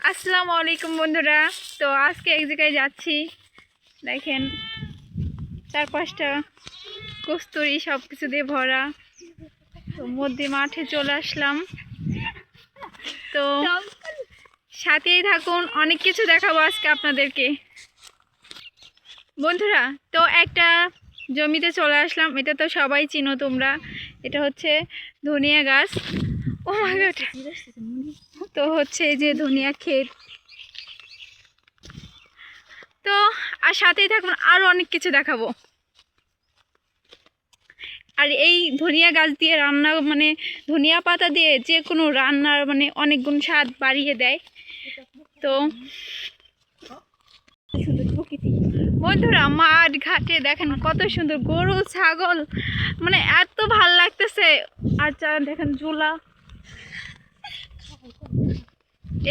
আসসালামু আলাইকুম বন্ধুরা। তো আজকে এক জায়গায় যাচ্ছি। দেখেন চার পাঁচটা কস্তুরি সব কিছু দিয়ে ভরা। তো মধ্যে মাঠে চলে আসলাম। তো সাথেই থাকুন, অনেক কিছু দেখাবো আজকে আপনাদেরকে। বন্ধুরা, তো একটা জমিতে চলে আসলাম। এটা তো সবাই চিনো তোমরা। এটা হচ্ছে ধনিয়া গাছ। ও মাই গড তো হচ্ছে যে ধনিয়া ক্ষেত তো, আর সাথেই থাকুন আরও অনেক কিছু দেখাবো। আর এই ধনিয়া গাছ দিয়ে রান্না মানে ধনিয়া পাতা দিয়ে যে কোনো রান্নার মানে অনেক গুণ স্বাদ বাড়িয়ে দেয়। তো বন্ধুরা, মাঠ ঘাটে দেখেন কত সুন্দর গরু, ছাগল মানে এত ভালো লাগতেছে। আর দেখেন জোলা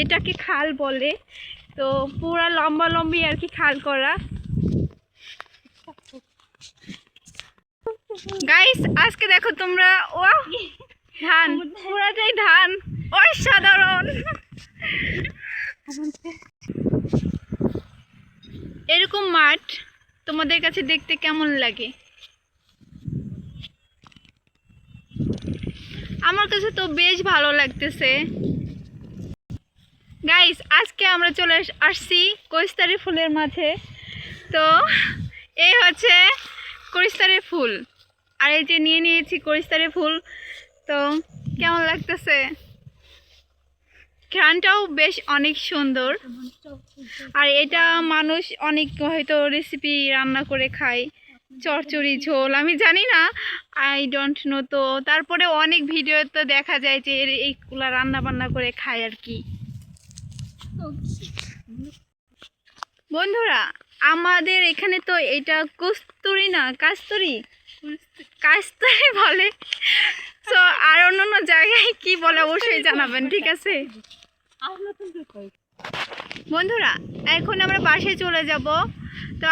এটাকে খাল বলে। তো পুরা লম্বা লম্বি আর কি খাল করা। গাইস আজকে দেখো তোমরা ও ধান, পুরাটাই ধান, অসাধারণ। এরকম মাঠ তোমাদের কাছে দেখতে কেমন লাগে? আমার কাছে তো বেশ ভালো লাগতেছে। গাইস আজকে আমরা চলে আসছি কৈস্তারি ফুলের মাঝে তো এই হচ্ছে করিস্তারি ফুল। আর এই যে নিয়ে নিয়েছি করিস্তারি ফুল। তো কেমন লাগতেছে? ঘ্রানটাও বেশ অনেক সুন্দর। আর এটা মানুষ অনেক হয়তো রেসিপি রান্না করে খায়। চরচড়ি ঝোল, আমি জানি না। আই ডোন্ট নো তো। তারপরে অনেক ভিডিও তো দেখা যায় যে এইগুলা রান্না বান্না করে খায় আর কি। বন্ধুরা, আমাদের এখানে তো এটা কস্তুরি না, কাস্তুরি? কাস্তুরি বলে। তো আর অন্য অন্য জায়গায় কি বলে অবশ্যই জানাবেন, ঠিক আছে? বন্ধুরা, এখন আমরা বাসে চলে যাব। তো